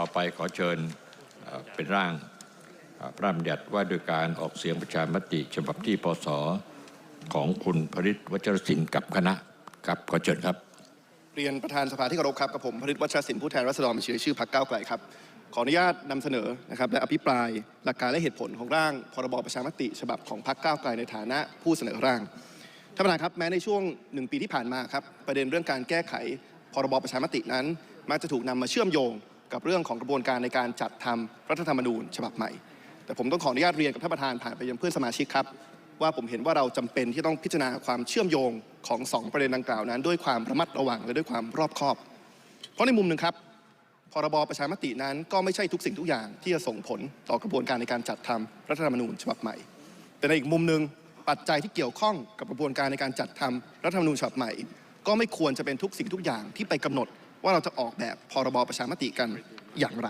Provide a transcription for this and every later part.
ต่อไปขอเชิญเป็นร่างพระราชบัญญัติว่าโดยการออกเสียงประชามติฉบับที่ปศของคุณพริตวัชรศิลป์กับคณะครับขอเชิญครับ เรียนประธานสภาที่เคารพครับกับผมพริตวัชรศิลป์ผู้แทนรัษฎรบัญชีรายชื่อพรรคก้าวไกลครับขออนุญาตนำเสนอนะครับและอภิปรายหลักการและเหตุผลของร่างพรบประชามติ ฉบับของพรรคก้าวไกลในฐานะผู้เสนอร่างท่านประธานครับแม้ในช่วงหนึ่งปีที่ผ่านมาครับประเด็นเรื่องการแก้ไขพรบประชามตินั้น มักจะถูกนำมาเชื่อมโยง กับเรื่องของกระบวนการในการจัดทำรัฐธรรมนูญฉบับใหม่ แต่ผมต้องขออนุญาตเรียนกับท่านประธานผ่านไปยังเพื่อนสมาชิกครับ ว่าผมเห็นว่าเราจำเป็นที่ต้องพิจารณาความเชื่อมโยงของสองประเด็นดังกล่าวนั้น ด้วยความระมัดระวังและด้วยความรอบคอบ เพราะในมุมหนึ่งครับพรบประชามตินั้นก็ไม่ใช่ทุกสิ่งทุกอย่างที่จะส่งผลต่อกระบวนการในการจัดทำรัฐธรรมนูญฉบับใหม่ แต่ในอีกมุมหนึ่งปัจจัยที่เกี่ยวข้องกับกระบวนการในการจัดทำรัฐธรรมนูญฉบับใหม่ ก็ไม่ควรจะเป็นทุกสิ่งทุกอย่างที่ไปกำหนด ว่าเราจะออกแบบพรบประชามติกันอย่างไร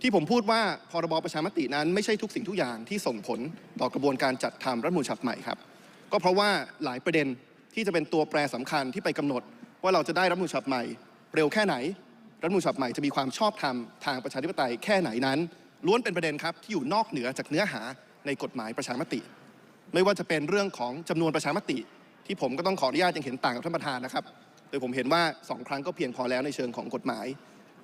ที่ผมพูดว่าพรบประชามตินั้นไม่ใช่ทุกสิ่งทุกอย่างที่ส่งผลต่อกระบวนการจัดทำรัฐมนูญฉบับใหม่ครับ ก็เพราะว่าหลายประเด็นที่จะเป็นตัวแปรสำคัญที่ไปกำหนด ว่าเราจะได้รัฐมนูญฉบับใหม่ เร็วแค่ไหน รัฐมนูญฉบับใหม่จะมีความชอบธรรมทางประชาธิปไตยแค่ไหนนั้น ล้วนเป็นประเด็นครับที่อยู่นอกเหนือจากเนื้อหาในกฎหมายประชามติ ไม่ว่าจะเป็นเรื่องของจำนวนประชามติ ที่ผมก็ต้องขออนุญาตยังเห็นต่างกับท่านประธานนะครับ โดยผมเห็นว่าสองครั้งก็เพียงพอแล้วในเชิงของกฎหมาย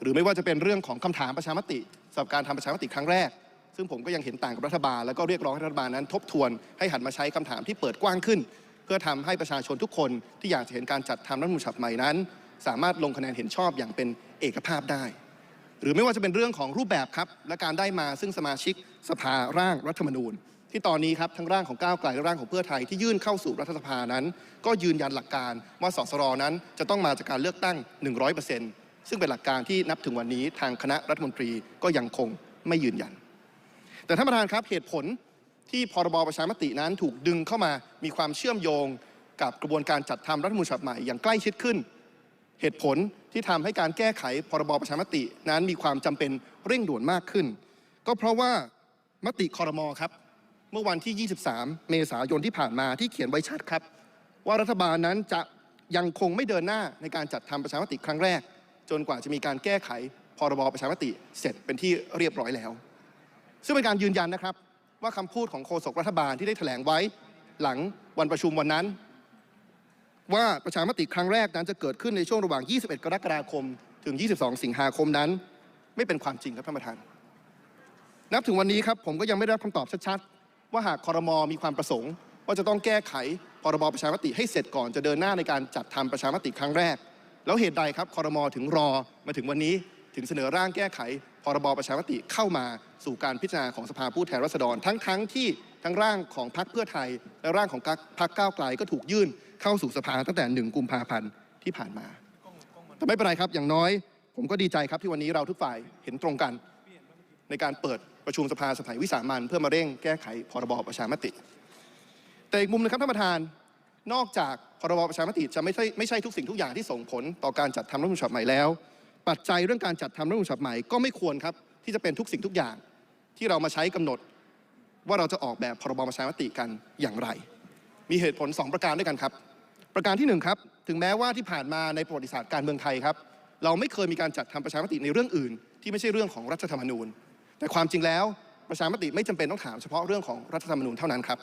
หรือไม่ว่าจะเป็นเรื่องของคำถามประชามติสำหรับการทำประชามติครั้งแรก ซึ่งผมก็ยังเห็นต่างกับรัฐบาล แล้วก็เรียกร้องให้รัฐบาลนั้น ทบทวนให้หันมาใช้คำถามที่เปิดกว้างขึ้น เพื่อทำให้ประชาชนทุกคนที่อยากจะเห็นการจัดทำรัฐมนูญฉบับใหม่นั้น สามารถลงคะแนนเห็นชอบอย่างเป็นเอกภาพได้ หรือไม่ว่าจะเป็นเรื่องของรูปแบบครับและการได้มาซึ่งสมาชิกสภาร่างรัฐธรรมนูญ ที่ตอนนี้ครับทั้งร่างของก้าวไกลและร่างของเพื่อไทยที่ยื่นเข้าสู่รัฐสภานั้น ก็ยืนยันหลักการว่าสสรนั้น จะต้องมาจากการเลือกตั้ง 100%ซึ่งเป็นหลักการที่นับถึงวันนี้ทางคณะรัฐมนตรีก็ยังคงไม่ยืนยัน แต่ท่านประธานครับเหตุผลที่พรบประชามตินั้นถูกดึงเข้ามามีความเชื่อมโยงกับกระบวนการจัดทำรัฐมนูญฉบับใหม่อย่างใกล้ชิดขึ้น เหตุผลที่ทำให้การแก้ไขพรบประชามตินั้นมีความจำเป็นเร่งด่วนมากขึ้น ก็เพราะว่ามติคอรมอครับ เมื่อวันที่ 23 เมษายนที่ผ่านมาที่เขียนไว้ชัดครับ ว่ารัฐบาลนั้นจะยังคงไม่เดินหน้าในการจัดทำประชามติครั้งแรก จนกว่าจะมีการแก้ไขพรบประชามติเสร็จเป็นที่เรียบร้อยแล้ว ซึ่งเป็นการยืนยันนะครับ ว่าคำพูดของโฆษกรัฐบาลที่ได้แถลงไว้หลังวันประชุมวันนั้น ว่าประชามติครั้งแรกนั้นจะเกิดขึ้นในช่วงระหว่าง 21 กรกฎาคม ถึง 22 สิงหาคมนั้น ไม่เป็นความจริงครับท่านประธาน นับถึงวันนี้ครับผมก็ยังไม่ได้รับคำตอบชัด ว่าหากคอรมอมีความประสงค์ ว่าจะต้องแก้ไขพรบประชามติให้เสร็จก่อนจะเดินหน้าในการจัดทำประชามติครั้งแรก แล้วเหตุใดครับคอรมอถึงรอมาถึงวันนี้ถึงเสนอร่างแก้ไขพรบประชามติเข้ามาสู่การพิจารณาของสภาผู้แทนราษฎร ทั้งๆที่ทั้งร่างของพรรคเพื่อไทย และร่างของพรรคก้าวไกลก็ถูกยื่นเข้าสู่สภาตั้งแต่ 1 กุมภาพันธ์ที่ผ่านมา แต่ไม่เป็นไรครับอย่างน้อย ผมก็ดีใจครับที่วันนี้เราทุกฝ่ายเห็นตรงกัน ในการเปิด ประชุมสภาสมัยวิสามันเพื่อมาเร่งแก้ไขพรบประชามติ แต่อีกมุมหนึงครับท่านประธานนอกจากพรบประชามติจะไม่ใช่ไม่ใช่ทุกสิ่งทุกอย่างที่ส่งผลต่อการจัดทำรัฐธรรมนูญฉบับใหม่แล้ว ปัจจัยเรื่องการจัดทำรัฐธรรมนูญฉบับใหม่ก็ไม่ควรครับที่จะเป็นทุกสิ่งทุกอย่างที่เรามาใช้กำหนด ว่าเราจะออกแบบพรบประชามติกันอย่างไร มีเหตุผล 2 ประการด้วยกันครับ ประการที่1ครับถึงแม้ว่าที่ผ่านมาในประวัติศาสตร์การเมืองไทยครับ เราไม่เคยมีการจัดทำประชามติในเรื่องอื่น ที่ไม่ใช่เรื่องของรัฐธรรมนูญ แต่ความจริงแล้วประชามติไม่จำเป็นต้องถามเฉพาะเรื่องของรัฐธรรมนูญเท่านั้นครับ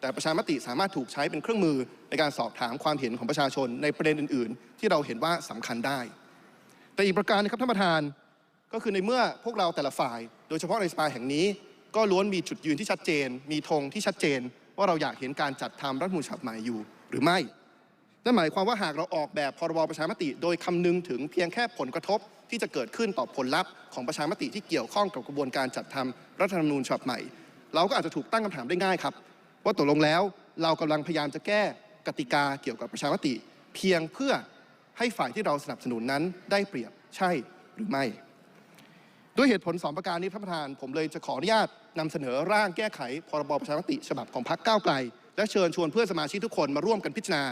แต่ประชามติสามารถถูกใช้เป็นเครื่องมือในการสอบถามความเห็นของประชาชนในประเด็นอื่น ๆ ที่เราเห็นว่าสำคัญได้ แต่อีกประการหนึงครับท่านประธานก็คือในเมื่อพวกเราแต่ละฝ่าย โดยเฉพาะในสภาแห่งนี้ ก็ล้วนมีจุดยืนที่ชัดเจน มีธงที่ชัดเจน ว่าเราอยากเห็นการจัดทำรัฐมนูญฉบับใหม่อยู่หรือไม่ นั่นหมายความว่าหากเราออกแบบพรบประชามติ โดยคำนึงถึงเพียงแค่ผลกระทบที่จะเกิดขึ้นต่อผลลัพธ์ของประชามติที่เกี่ยวข้องกับกระบวนการจัดทำรัฐธรรมนูญฉบับใหม่ เราก็อาจจะถูกตั้งคำถามได้ง่ายครับ ว่าตกลงแล้วเรากำลังพยายามจะแก้กติกาเกี่ยวกับประชามติ เพียงเพื่อให้ฝ่ายที่เราสนับสนุนนั้นได้เปรียบใช่หรือไม่ ด้วยเหตุผล 2 ประการนี้ท่านประธาน ผมเลยจะขออนุญาตนำเสนอร่างแก้ไขพรบประชามติ ฉบับของพรรคก้าวไกล และเชิญชวนเพื่อนสมาชิกทุกคนมาร่วมกันพิจารณา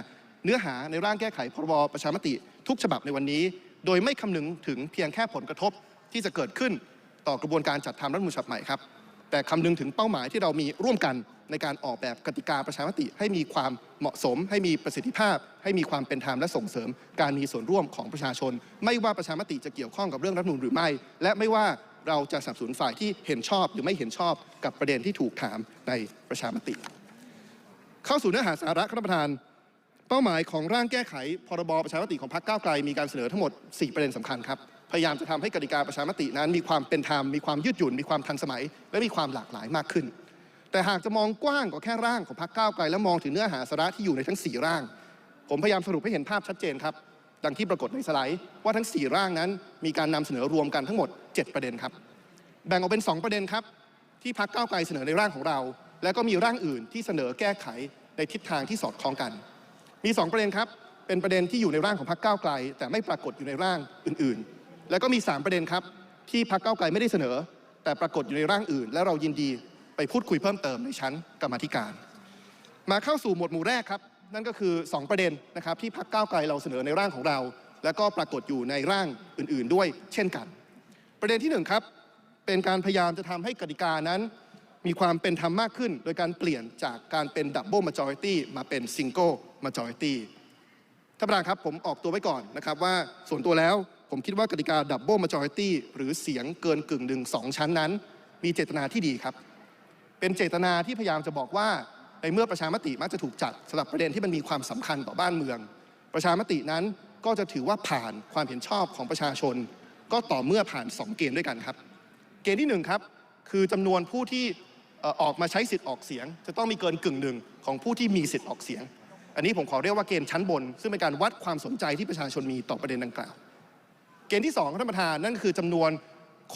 เนื้อหาในร่างแก้ไขพรบประชามติทุกฉบับในวันนี้ โดยไม่คำนึงถึงเพียงแค่ผลกระทบที่จะเกิดขึ้นต่อกระบวนการจัดทำรัฐมนูญฉบับใหม่ครับแต่คำนึงถึงเป้าหมายที่เรามีร่วมกันในการออกแบบกติกาประชามติ ให้มีความเหมาะสม ให้มีประสิทธิภาพ ให้มีความเป็นธรรมและส่งเสริม การมีส่วนร่วมของประชาชน ไม่ว่าประชามติจะเกี่ยวข้องกับเรื่องรัฐมนูญหรือไม่ และไม่ว่าเราจะสนับสนุนฝ่ายที่เห็นชอบหรือไม่เห็นชอบกับประเด็นที่ถูกถามในประชามติ เข้าสู่เนื้อหาสาระครับท่านประธาน เป้าหมายของร่างแก้ไขพรบประชามติของพรรคก้าวไกลมีการเสนอทั้งหมด 4 ประเด็นสำคัญครับ พยายามจะทำให้กติกาประชามตินั้น มีความเป็นธรรม มีความยืดหยุ่น มีความทันสมัย และมีความหลากหลายมากขึ้น แต่หากจะมองกว้างกว่าแค่ร่างของพรรคก้าวไกล และมองถึงเนื้อหาสาระที่อยู่ในทั้ง 4 ร่าง ผมพยายามสรุปให้เห็นภาพชัดเจนครับ ดังที่ปรากฏในสไลด์ว่าทั้ง 4 ร่างนั้น มีการนำเสนอรวมกันทั้งหมด 7 ประเด็นครับ แบ่งออกเป็น 2 ประเด็นครับ ที่พรรคก้าวไกลเสนอในร่างของเรา และก็มีร่างอื่นที่เสนอแก้ไขในทิศทางที่สอดคล้องกัน มี2ประเด็นครับ เป็นประเด็นที่อยู่ในร่างของพรรคก้าวไกล แต่ไม่ปรากฏอยู่ในร่างอื่นๆ แล้วก็มี 3 ประเด็นครับ ที่พรรคก้าวไกลไม่ได้เสนอ แต่ปรากฏอยู่ในร่างอื่น และเรายินดีไปพูดคุยเพิ่มเติมในชั้นกรรมธิการ มาเข้าสู่หมวดหมู่แรกครับนั่นก็คือ 2 ประเด็นนะครับที่พรรคก้าวไกลเราเสนอในร่างของเรา และก็ปรากฏอยู่ในร่างอื่นๆ ด้วย เช่นกัน ประเด็นที่หนึ่งครับเป็นการพยายามจะทำให้กติกานั้นมีความเป็นธรรมมากขึ้น โดยการเปลี่ยนจากการเป็นดับเบิลมาจอริตี้มาเป็นซิงเกิล มาจอริตี้ท่านประธานครับผมออกตัวไว้ก่อนนะครับว่าส่วนตัวแล้วผมคิดว่ากติกาดับเบิลมาจอริตี้หรือเสียงเกินกึ่งหนึ่งสองชั้นนั้น มีเจตนาที่ดีครับ เป็นเจตนาที่พยายามจะบอกว่าในเมื่อประชามติมักจะถูกจัดสำหรับประเด็นที่มันมีความสำคัญต่อบ้านเมือง ประชามตินั้นก็จะถือว่าผ่านความเห็นชอบของประชาชน ก็ต่อเมื่อผ่าน 2 เกณฑ์ด้วยกันครับ เกณฑ์ที่หนึ่งครับคือจำนวนผู้ที่ออกมาใช้สิทธิ์ออกเสียง จะต้องมีเกินกึ่งหนึ่งของผู้ที่มีสิทธิ์ออกเสียง อันนี้ผมขอเรียกว่าเกณฑ์ชั้นบน ซึ่งเป็นการวัดความสนใจที่ประชาชนมีต่อประเด็นดังกล่าว เกณฑ์ที่2ท่านประธานนั่นคือจำนวน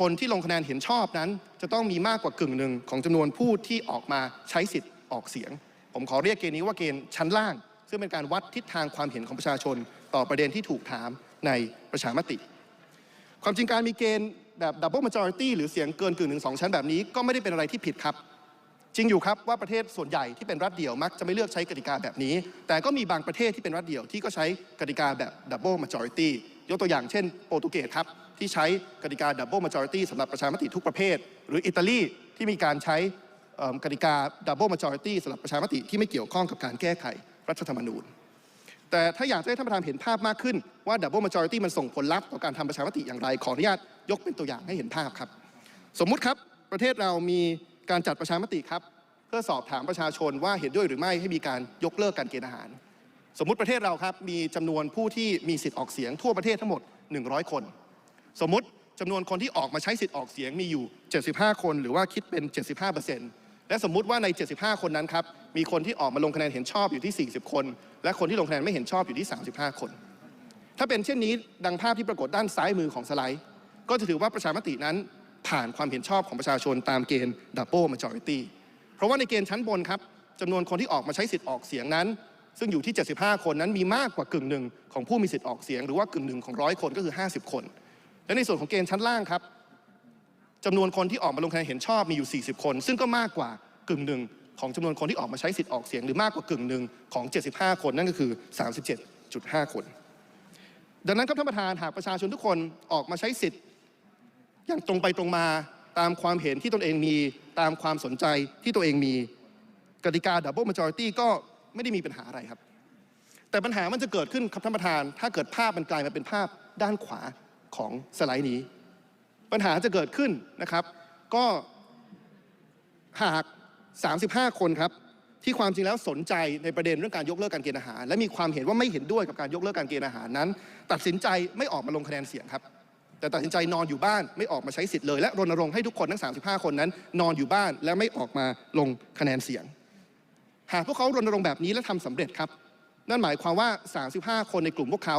คนที่ลงคะแนนเห็นชอบนั้น จะต้องมีมากกว่ากึ่งหนึ่งของจำนวนผู้ที่ออกมาใช้สิทธิ์ออกเสียง ผมขอเรียกเกณฑ์นี้ว่าเกณฑ์ชั้นล่าง ซึ่งเป็นการวัดทิศทางความเห็นของประชาชน ต่อประเด็นที่ถูกถามในประชามติ ความจริงการมีเกณฑ์แบบดับเบิลมาจอริตี้หรือเสียงเกินกึ่งหนึ่งสองชั้นแบบนี้ก็ไม่ได้เป็นอะไรที่ผิดครับ จริงอยู่ครับว่าประเทศส่วนใหญ่ที่เป็นรัฐเดี่ยวมักจะไม่เลือกใช้กติกาแบบนี้ แต่ก็มีบางประเทศที่เป็นรัฐเดี่ยวที่ก็ใช้กติกาแบบดับเบิลมาจอริตี้ยกตัวอย่างเช่นโปรตุเกสครับที่ใช้กติกาดับเบิลมาจอริตี้สำหรับประชามติทุกประเภท หรืออิตาลีที่มีการใช้กติกาดับเบิลมาจอริตี้สำหรับประชามติที่ไม่เกี่ยวข้องกับการแก้ไขรัฐธรรมนูญ แต่ถ้าอยากให้ท่านประธานเห็นภาพมากขึ้นว่าดับเบิลมาจอริตี้มันส่งผลลัพธ์ต่อการทำประชามติอย่างไรขออนุญาตยกเป็นตัวอย่างให้เห็นภาพครับ สมมุติครับประเทศเรามี การจัดประชามติครับ เพื่อสอบถามประชาชนว่าเห็นด้วยหรือไม่ให้มีการยกเลิกการเกณฑ์อาหาร สมมุติประเทศเราครับมีจำนวนผู้ที่มีสิทธิ์ออกเสียงทั่วประเทศทั้งหมด 100 คน สมมุติจำนวนคนที่ออกมาใช้สิทธิ์ออกเสียงมีอยู่ 75 คน หรือว่าคิดเป็น 75%และสมมุติว่าใน 75 คนนั้นครับมีคนที่ออกมาลงคะแนนเห็นชอบอยู่ที่ 40 คน และคนที่ลงคะแนนไม่เห็นชอบอยู่ที่ 35 คน ถ้าเป็นเช่นนี้ดังภาพที่ปรากฏด้านซ้ายมือของสไลด์ ก็จะถือว่าประชามตินั้น ผ่านความเห็นชอบของประชาชนตามเกณฑ์ดับเบิลมาจอริตี้เพราะว่าในเกณฑ์ชั้นบนครับจำนวนคนที่ออกมาใช้สิทธิ์ออกเสียงนั้น ซึ่งอยู่ที่ 75 คนนั้นมีมากกว่ากึ่งหนึ่งของผู้มีสิทธิ์ออกเสียง หรือว่ากึ่งหนึ่งของร้อยคนก็คือ 50 คน และในส่วนของเกณฑ์ชั้นล่างครับจำนวนคนที่ออกมาลงคะแนนเห็นชอบมีอยู่ 40 คน ซึ่งก็มากกว่ากึ่งหนึ่งของจำนวนคนที่ออกมาใช้สิทธิ์ออกเสียง หรือมากกว่ากึ่งหนึ่งของ 75 คนนั่นก็คือ 37.5 คน ดังนั้นครับท่านประธานหากประชาชนทุกคนออกมาใช้สิทธิ์ อย่างตรงไปตรงมาตามความเห็นที่ตนเองมี ตามความสนใจที่ตัวเองมีกติกาดับเบิลมาจอริตี้ก็ไม่ได้มีปัญหาอะไรครับ แต่ปัญหามันจะเกิดขึ้นครับท่านประธาน ถ้าเกิดภาพมันกลายมาเป็นภาพด้านขวาของสไลด์นี้ ปัญหาจะเกิดขึ้นนะครับ ก็หาก 35 คนครับที่ความจริงแล้วสนใจในประเด็นเรื่องการยกเลิกการเกณฑ์อาหาร และมีความเห็นว่าไม่เห็นด้วยกับการยกเลิกการเกณฑ์อาหารนั้น ตัดสินใจไม่ออกมาลงคะแนนเสียงครับ แต่ตัดสินใจนอนอยู่บ้านไม่ออกมาใช้สิทธิ์เลยและรณรงค์ให้ทุกคนทั้ง 35 คนนั้น นอนอยู่บ้านและไม่ออกมาลงคะแนนเสียง หากพวกเขารณรงค์แบบนี้และทำสำเร็จครับ นั่นหมายความว่า 35 คนในกลุ่มพวกเขา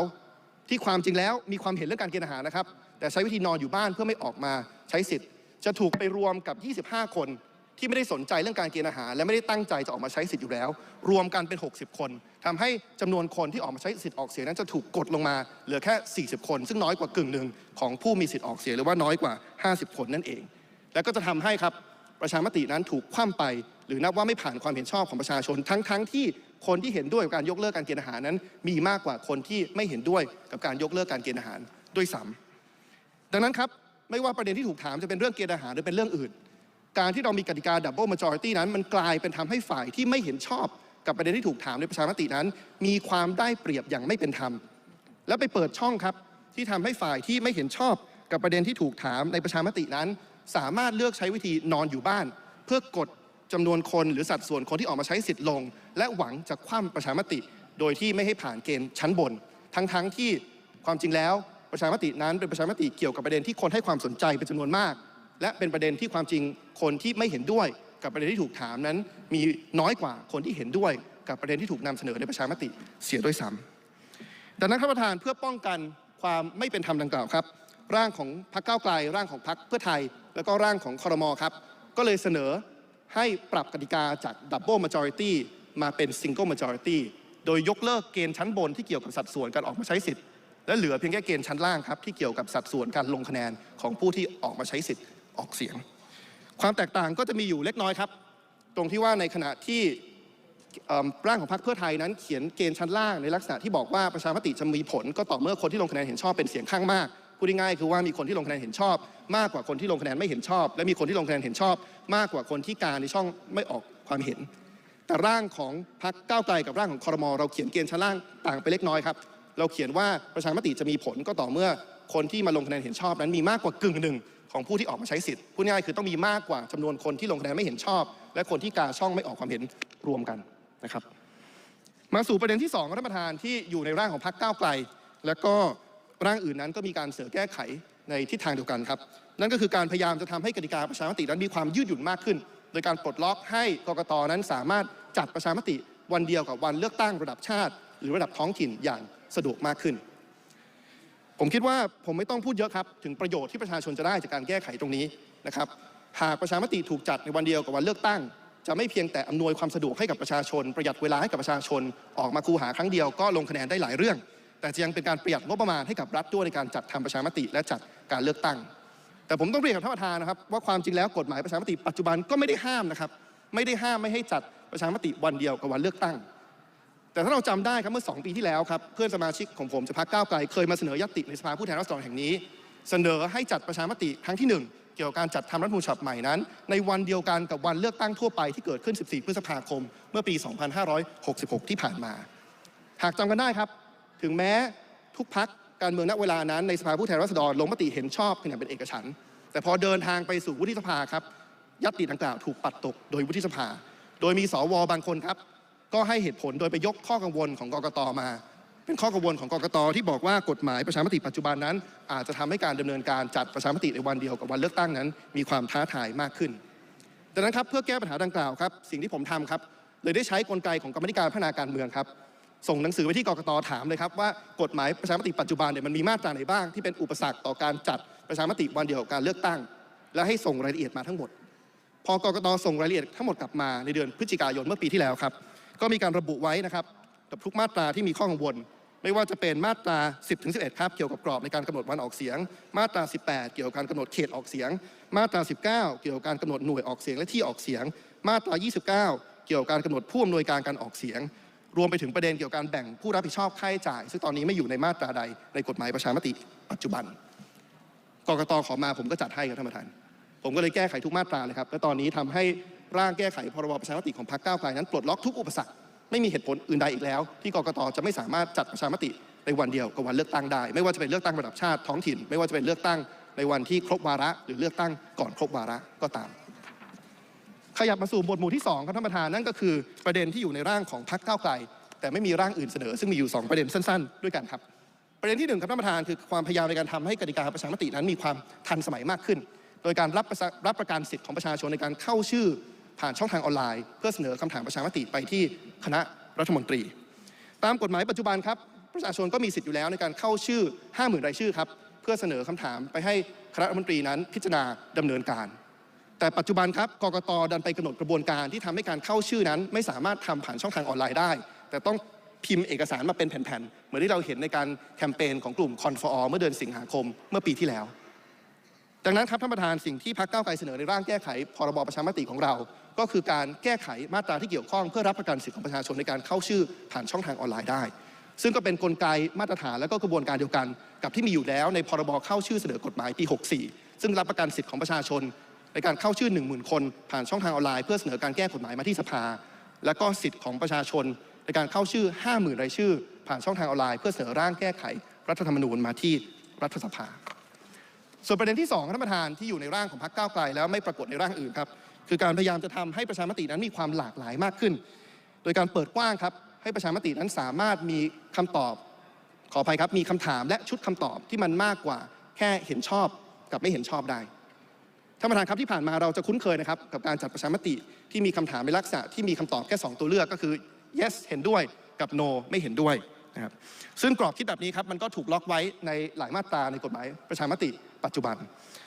ที่ความจริงแล้วมีความเห็นเรื่องการเกณฑ์อาหารนะครับ แต่ใช้วิธีนอนอยู่บ้านเพื่อไม่ออกมาใช้สิทธิ์ จะถูกไปรวมกับ 25 คน ที่ไม่ได้สนใจเรื่องการเกณฑ์อาหาร และไม่ได้ตั้งใจจะออกมาใช้สิทธิ์อยู่แล้ว รวมกันเป็น 60 คนทำให้จำนวนคนที่ออกมาใช้สิทธิ์ออกเสียงนั้นจะถูกกดลงมาเหลือแค่ 40 คน ซึ่งน้อยกว่ากึ่งหนึ่งของผู้มีสิทธิ์ออกเสียงหรือว่าน้อยกว่า 50 คนนั่นเอง แล้วก็จะทำให้ครับประชามตินั้นถูกคว่ำไป หรือนับว่าไม่ผ่านความเห็นชอบของประชาชนทั้งๆทที่คนที่เห็นด้วยกับการยกเลิกการเกณฑ์อาหารนั้น มีมากกว่าคนที่ไม่เห็นด้วยกับการยกเลิกการเกณฑ์อาหารด้วยซ้ำดังนั้นครับไม่ว่าประเด็นที่ถูกถามจะเป็นเรื่องเกณฑ์อาหารหรือเป็นเรื่องอื่น การที่เรามีกติกา double majority นั้น มันกลายเป็นทำให้ฝ่ายที่ไม่เห็นชอบกับประเด็นที่ถูกถามในประชามตินั้น มีความได้เปรียบอย่างไม่เป็นธรรม และไปเปิดช่องครับที่ทำให้ฝ่ายที่ไม่เห็นชอบกับประเด็นที่ถูกถามในประชามตินั้น สามารถเลือกใช้วิธีนอนอยู่บ้าน เพื่อกดจำนวนคนหรือสัดส่วนคนที่ออกมาใช้สิทธิ์ลง และหวังจะคว่ำประชามติ โดยที่ไม่ให้ผ่านเกณฑ์ชั้นบน ทั้งๆที่ความจริงแล้วประชามตินั้นเป็นประชามติเกี่ยวกับประเด็นที่คนให้ความสนใจเป็นจำนวนมาก และเป็นประเด็นที่ความจริงคนที่ไม่เห็นด้วยกับประเด็นที่ถูกถามนั้น มีน้อยกว่าคนที่เห็นด้วยกับประเด็นที่ถูกนำเสนอในประชามติเสียด้วยซ้ำดังนั้นท่านประธานเพื่อป้องกันความไม่เป็นธรรมดังกล่าวครับ ร่างของพรรคก้าวไกล ร่างของพรรคเพื่อไทย แล้วก็ร่างของคอรมอครับ ก็เลยเสนอให้ปรับกติกาจาก Double Majority มาเป็น Single Majority โดยยกเลิกเกณฑ์ชั้นบนที่เกี่ยวกับสัดส่วนการออกมาใช้สิทธิ์และเหลือเพียงแค่เกณฑ์ชั้นล่างครับที่เกี่ยวกับสัดส่วนการลงคะแนนของผู้ที่ออกมาใช้สิทธิ์ ออกเสียง ความแตกต่างก็จะมีอยู่เล็กน้อยครับ ตรงที่ว่าในขณะที่ร่างของพรรคเพื่อไทยนั้นเขียนเกณฑ์ชั้นล่างในลักษณะที่บอกว่าประชามติจะมีผลก็ต่อเมื่อคนที่ลงคะแนนเห็นชอบเป็นเสียงข้างมากพูดง่ายๆคือว่ามีคนที่ลงคะแนนเห็นชอบ มากกว่าคนที่ลงคะแนนไม่เห็นชอบ และมีคนที่ลงคะแนนเห็นชอบ มากกว่าคนที่การในช่องไม่ออกความเห็น แต่ร่างของพรรคก้าวไกลกับร่างของคอรมอเราเขียนเกณฑ์ชั้นล่างต่างไปเล็กน้อยครับเราเขียนว่าประชามติจะมีผลก็ต่อเมื่อคนที่มาลงคะแนนเห็นชอบนั้นมีมากกว่ากึ่งหนึ่ง ของผู้ที่ออกมาใช้สิทธิ์พูดง่ายๆคือต้องมีมากกว่าจำนวนคนที่ลงคะแนนไม่เห็นชอบ และคนที่กาช่องไม่ออกความเห็นรวมกันนะครับ มาสู่ประเด็นที่2ครับท่านประธานที่อยู่ในร่างของพรรคก้าวไกล แล้วก็ร่างอื่นนั้นก็มีการเสนอแก้ไขในทิศทางเดียวกันครับ นั่นก็คือการพยายามจะทำให้กติกาประชามตินั้นมีความยืดหยุ่นมากขึ้น โดยการปลดล็อกให้กกตนั้นสามารถจัดประชามติวันเดียวกับวันเลือกตั้งระดับชาติ หรือระดับท้องถิ่นอย่างสะดวกมากขึ้น ผมคิดว่าผมไม่ต้องพูดเยอะครับถึงประโยชน์ที่ประชาชนจะได้จากการแก้ไขตรงนี้นะครับหากประชามติถูกจัดในวันเดียวกับวันเลือกตั้ง จะไม่เพียงแต่อำนวยความสะดวกให้กับประชาชน ประหยัดเวลาให้กับประชาชน ออกมาคูหาครั้งเดียวก็ลงคะแนนได้หลายเรื่อง แต่จะยังเป็นการประหยัดงบประมาณให้กับรัฐด้วยในการจัดทำประชามติและจัดการเลือกตั้ง แต่ผมต้องเรียนกับท่านประธานนะครับว่าความจริงแล้วกฎหมายประชามติปัจจุบันก็ไม่ได้ห้ามนะครับไม่ได้ห้ามไม่ให้จัดประชามติวันเดียวกับวันเลือกตั้ง แต่ถ้าเราจำได้ครับเมื่อ 2 ปีที่แล้วครับเพื่อนสมาชิกของผมจากพรรคก้าวไกลเคยมาเสนอยติในสภาผู้แทนราษฎรแห่งนี้ เสนอให้จัดประชามติครั้งที่ 1 เกี่ยวกับการจัดทำรัฐมนูญฉบับใหม่นั้น ในวันเดียวกันกับวันเลือกตั้งทั่วไปที่เกิดขึ้น 14 พฤษภาคม เมื่อปี 2566 ที่ผ่านมา หากจำกันได้ครับ ถึงแม้ทุกพักการเมืองณเวลานั้นในสภาผู้แทนราษฎรลงมติเห็นชอบกันอย่างเป็นเอกฉันท์แต่พอเดินทางไปสู่วุฒิสภาครับยัตติดังกล่าวถูกปัดตกโดยวุฒิสภา โดยมีสวบางคนครับ ก็ให้เหตุผลโดยไปยกข้อกังวลของกกตมา เป็นข้อกังวลของกกตที่บอกว่ากฎหมายประชามติปัจจุบันนั้น อาจจะทำให้การดำเนินการจัดประชามติในวันเดียวกับวันเลือกตั้งนั้น มีความท้าทายมากขึ้นดังนั้นครับเพื่อแก้ปัญหาดังกล่าวครับสิ่งที่ผมทำครับเลยได้ใช้กลไกของกรรมธิการพัฒนาการเมืองครับส่งหนังสือไปที่กรกตถามเลยครับว่ากฎหมายประชามติปัจจุบันเนี่ยมันมีมาตราไหนบ้างที่เป็นอุปสรรคต่อการจัดประชามติวันเดียวกับการเลือกตั้ง และให้ส่งรายละเอียดมาทั้งหมด พอกรกตส่งรายละเอียดทั้งหมดกลับมาในเดือนพฤศจิกายนเมื่อปีที่แล้วครับ ก็มีการระบุไว้นะครับกับทุกมาตราที่มีข้อกังวล ไม่ว่าจะเป็นมาตรา 10ถึง11 ครับ เกี่ยวกับกรอบในการกำหนดวันออกเสียง มาตรา 18 เกี่ยวกับการกำหนดเขตออกเสียง มาตรา 19 เกี่ยวกับการกำหนดหน่วยออกเสียงและที่ออกเสียง มาตรา 29 เกี่ยวกับการกำหนดผู้อำนวยการการออกเสียง รวมไปถึงประเด็นเกี่ยวกับการแบ่งผู้รับผิดชอบค่าใช้จ่าย ซึ่งตอนนี้ไม่อยู่ในมาตราใดในกฎหมายประชามติ ปัจจุบันกรกตขอมาผมก็จัดให้ครับท่านประธานผมก็เลยแก้ไขทุกมาตราเลยครับและตอนนี้ทำให้ ร่างแก้ไขพรบประชามติของพรรคก้าวไกลนั้นปลดล็อกทุกอุปสรรคไม่มีเหตุผลอื่นใดอีกแล้ว ที่กกตจะไม่สามารถจัดประชามติในวันเดียวกับวันเลือกตั้งได้ ไม่ว่าจะเป็นเลือกตั้งระดับชาติท้องถิ่น ไม่ว่าจะเป็นเลือกตั้งในวันที่ครบวาระ หรือเลือกตั้งก่อนครบวาระก็ตาม ขยับมาสู่หมวดหมู่ที่2ครับท่านประธานนั่นก็คือประเด็นที่อยู่ในร่างของพรรคก้าวไกล แต่ไม่มีร่างอื่นเสนอ ซึ่งมีอยู่ 2 ประเด็นสั้น ๆ ด้วยกันครับ ประเด็นที่หนึ่งครับท่านประธานคือความพยายามในการทำให้กติกาประชามตินั้นมีความทันสมัยมากขึ้น โดยการรับรับประกันสิทธิ์ของประชาชนในการเข้าชื่อ ผ่านช่องทางออนไลน์ เพื่อเสนอคำถามประชามติไปที่คณะรัฐมนตรี ตามกฎหมายปัจจุบันครับประชาชนก็มีสิทธิ์อยู่แล้วในการเข้าชื่อ 50,000 รายชื่อครับเพื่อเสนอคำถามไปให้คณะรัฐมนตรีนั้นพิจารณาดำเนินการ แต่ปัจจุบันครับกกตดันไปกำหนดกระบวนการที่ทำให้การเข้าชื่อนั้น ไม่สามารถทำผ่านช่องทางออนไลน์ได้ แต่ต้องพิมพ์เอกสารมาเป็นแผ่นๆ เหมือนที่เราเห็นในการแคมเปญของกลุ่มคอนฟอร์เมื่อเดือนสิงหาคมเมื่อปีที่แล้ว ดังนั้นครับท่านประธานสิ่งที่พรรคก้าไกลเสนอในร่างแก้ไขพรบประชามติของเรา ก็คือการแก้ไขมาตราที่เกี่ยวข้องเพื่อรับประกันสิทธิของประชาชนในการเข้าชื่อผ่านช่องทางออนไลน์ได้ ซึ่งก็เป็นนกลไกมาตรฐานและก็กระบวนการเดียวกัน กับที่มีอยู่แล้วในพรบเข้าชื่อเสนอกฎหมายปี 64 ซึ่งรับประกันสิทธิของประชาชน ในการเข้าชื่อ 1 0,000 คน ผ่านช่องทางออนไลน์เพื่อเสนอการแก้กฎหมายมาที่สภา และก็สิทธิของประชาชน ในการเข้าชื่อ 50,000 รายชื่อ ผ่านช่องทางออนไลน์เพื่อเสนอร่างแก้ไข รัฐธรรมนูญมาที่รัฐสภา ส่วนประเด็นที่2ท่านประธานที่อยู่ในร่างของพรรคก้าวไกลแล้วไม่ปรากฏในร่างอื่นครับคือการพยายามจะทำให้ประชามตินั้นมีความหลากหลายมากขึ้น โดยการเปิดกว้างครับให้ประชามตินั้นสามารถมีคำตอบขออภัยครับมีคำถามและชุดคำตอบที่มันมากกว่า แค่เห็นชอบกับไม่เห็นชอบได้ท่านประธานครับที่ผ่านมาเราจะคุ้นเคยนะครับกับการจัดประชามติที่มีคำถามในลักษณะที่มีคำตอบแค่ 2 ตัวเลือกก็คือ yes เห็นด้วยกับ no ไม่เห็นด้วย นะครับซึ่งกรอบคิดแบบนี้ครับมันก็ถูกล็อกไว้ในหลายมาตราในกฎหมายประชามติปัจจุบัน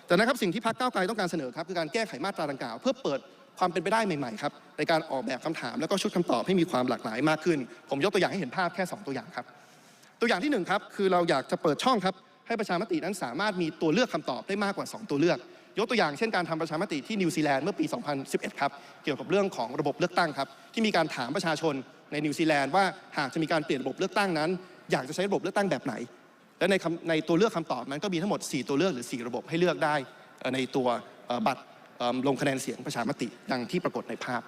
แต่นะครับสิ่งที่พรรคก้าวไกลต้องการเสนอครับคือการแก้ไขมาตราดังกล่าว เพื่อเปิดความเป็นไปได้ใหม่ๆครับในการออกแบบคำถามแล้วก็ชุดคำตอบให้มีความหลากหลายมากขึ้น ผมยกตัวอย่างให้เห็นภาพแค่ 2 ตัวอย่างครับ ตัวอย่างที่หนึ่งครับคือเราอยากจะเปิดช่องครับให้ประชามตินั้นสามารถมีตัวเลือกคำตอบได้มากกว่า 2 ตัวเลือก ยกตัวอย่างเช่นการทำประชามติที่นิวซีแลนด์เมื่อปี 2011 ครับ เกี่ยวกับเรื่องของระบบเลือกตั้งครับ ที่มีการถามประชาชนในนิวซีแลนด์ว่าหากจะมีการเปลี่ยนระบบเลือกตั้งนั้น อยากจะใช้ระบบเลือกตั้งแบบไหน และในในตัวเลือกคำตอบนั้นก็มีทั้งหมด 4 ตัวเลือกหรือ 4 ระบบให้เลือกได้ในตัวบัตรลงคะแนนเสียงประชามติดังที่ปรากฏในภาพ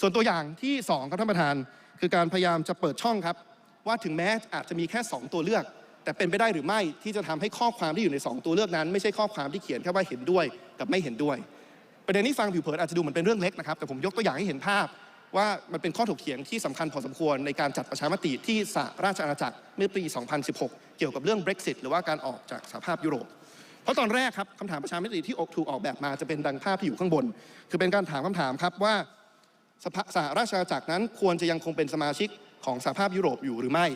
ส่วนตัวอย่างที่สองครับท่านประธาน คือการพยายามจะเปิดช่องครับว่าถึงแม้อาจจะมีแค่ 2 ตัวเลือก แต่เป็นไปได้หรือไม่ที่จะทำให้ข้อความที่อยู่ใน 2 ตัวเลือกนั้น ไม่ใช่ข้อความที่เขียนแค่ว่าเห็นด้วยกับไม่เห็นด้วย ประเด็นนี้ฟังผิวเผินอาจจะดูเหมือนเป็นเรื่องเล็กนะครับแต่ผมยกตัวอย่างให้เห็นภาพ ว่ามันเป็นข้อถกเถียงที่สำคัญพอสมควรในการจัดประชามติที่สหราชอาณาจักรเมื่อปี 2016 เกี่ยวกับเรื่อง Brexit หรือว่าการออกจากสหภาพยุโรปเพราะตอนแรกครับคำถามประชามติที่อกถูกออกแบบมาจะเป็นดังภาพที่อยู่ข้างบน คือเป็นการถามคำถามครับว่าสภาสหราชอาณาจักรนั้นควรจะยังคงเป็นสมาชิกของสหภาพยุโรปอยู่หรือไม่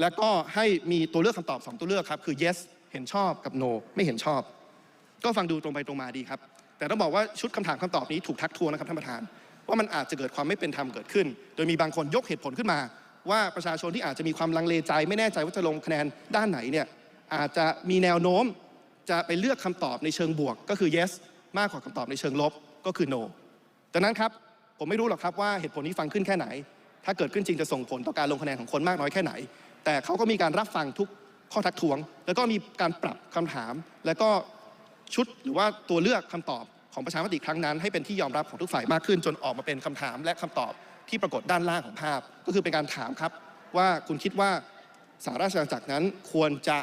และก็ให้มีตัวเลือกคำตอบ 2 ตัวเลือกครับ คือ yes เห็นชอบกับ no ไม่เห็นชอบ ก็ฟังดูตรงไปตรงมาดีครับ แต่ต้องบอกว่าชุดคำถามคำตอบนี้ถูกทักท้วงนะครับท่านประธาน ว่ามันอาจจะเกิดความไม่เป็นธรรมเกิดขึ้น โดยมีบางคนยกเหตุผลขึ้นมา ว่าประชาชนที่อาจจะมีความลังเลใจ ไม่แน่ใจว่าจะลงคะแนนด้านไหนเนี่ยอาจจะมีแนวโน้มจะไปเลือกคำตอบในเชิงบวก ก็คือ yes มากกว่าคำตอบในเชิงลบก็คือ no ดังนั้นครับผมไม่รู้หรอกครับว่าเหตุผลนี้ฟังขึ้นแค่ไหน ถ้าเกิดขึ้นจริงจะส่งผลต่อการลงคะแนนของคนมากน้อยแค่ไหน แต่เขาก็มีการรับฟังทุกข้อทักท้วง แล้วก็มีการปรับคำถาม แล้วก็ชุดหรือว่าตัวเลือกคำตอบของประชามติครั้งนั้น ให้เป็นที่ยอมรับของทุกฝ่ายมากขึ้น จนออกมาเป็นคำถามและคำตอบที่ปรากฏด้านล่างของภาพ ก็คือเป็นการถามครับว่าคุณคิดว่าสหราชอาณาจักรนั้นควรจะ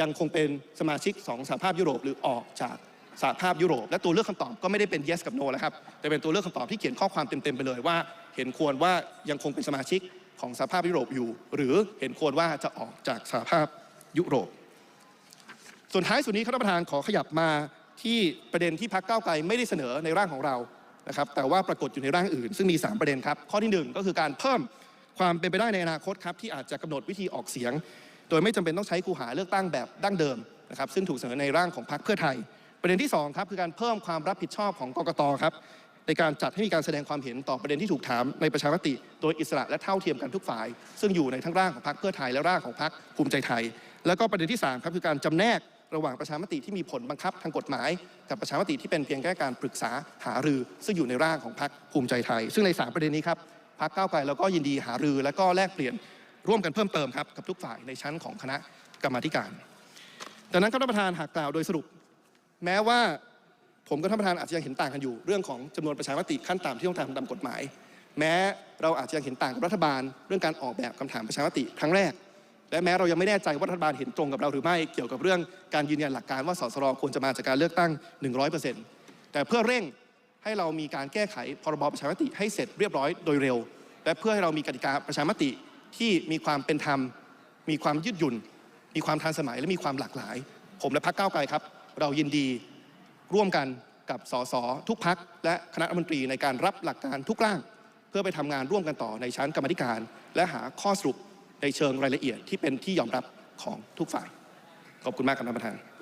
ยังคงเป็นสมาชิกของสหภาพยุโรปหรือออกจากสหภาพยุโรป และตัวเลือกคำตอบก็ไม่ได้เป็น yes กับ no แล้วครับแต่เป็นตัวเลือกคำตอบที่เขียนข้อความเต็มๆไปเลยว่า เห็นควรว่ายังคงเป็นสมาชิก ของสหภาพยุโรปอยู่ หรือเห็นควรว่าจะออกจากสหภาพยุโรป ส่วนท้ายสุดนี้ครับท่านประธานขอขยับมาที่ประเด็นที่พรรคก้าวไกลไม่ได้เสนอในร่างของเรานะครับแต่ว่าปรากฏอยู่ในร่างอื่น ซึ่งมี 3 ประเด็นครับ ข้อที่ 1 ก็คือการเพิ่มความเป็นไปได้ในอนาคตครับที่อาจจะกำหนดวิธีออกเสียง โดยไม่จำเป็นต้องใช้คูหาเลือกตั้งแบบดั้งเดิมนะครับซึ่งถูกเสนอในร่างของพรรคเพื่อไทย ประเด็นที่2ครับคือการเพิ่มความรับผิดชอบของกกตครับ ในการจัดให้มีการแสดงความเห็นต่อประเด็นที่ถูกถามในประชามติ โดยอิสระและเท่าเทียมกันทุกฝ่าย ซึ่งอยู่ในทั้งร่างของพรรคเพื่อไทยและร่างของพรรคภูมิใจไทย แล้วก็ประเด็นที่3ครับคือการจำแนกระหว่างประชามติที่มีผลบังคับทางกฎหมาย กับประชามติที่เป็นเพียงแค่การปรึกษาหารือ ซึ่งอยู่ในร่างของพรรคภูมิใจไทย ซึ่งในสามประเด็นนี้ครับพรรคก้าวไกลเราก็ยินดีหารือ และก็แลกเปลี่ยนร่วมกันเพิ่มเติมครับกับทุกฝ่ายในชั้นของคณะกรรมาการดังนั้นครับท่านประธานหากกล่าวโดยสรุป แม้ว่า ผมกับท่านประธานอาจจะยังเห็นต่างกันอยู่ เรื่องของจำนวนประชามติขั้นต่ำที่ต้องทำตามกฎหมาย แม้เราอาจจะยังเห็นต่างกับรัฐบาล เรื่องการออกแบบคำถามประชามติครั้งแรก และแม้เรายังไม่แน่ใจว่ารัฐบาลเห็นตรงกับเราหรือไม่เกี่ยวกับเรื่องการยืนยันหลักการว่าสสรควรจะมาจากการเลือกตั้ง 100%แต่เพื่อเร่งให้เรามีการแก้ไขพรบประชามติให้เสร็จเรียบร้อยโดยเร็ว และเพื่อให้เรามีกติกาประชามติที่มีความเป็นธรรม มีความยืดหยุ่น มีความทันสมัยและมีความหลากหลาย ผมและพรรคก้าวไกลครับ เรายินดี ร่วมกันกับสสทุกพักและคณะรัฐมนตรีในการรับหลักการทุกร่าง เพื่อไปทำงานร่วมกันต่อในชั้นกรรมธิการ และหาข้อสรุปในเชิงรายละเอียดที่เป็นที่ยอมรับของทุกฝ่าย ขอบคุณมากครับท่านประธาน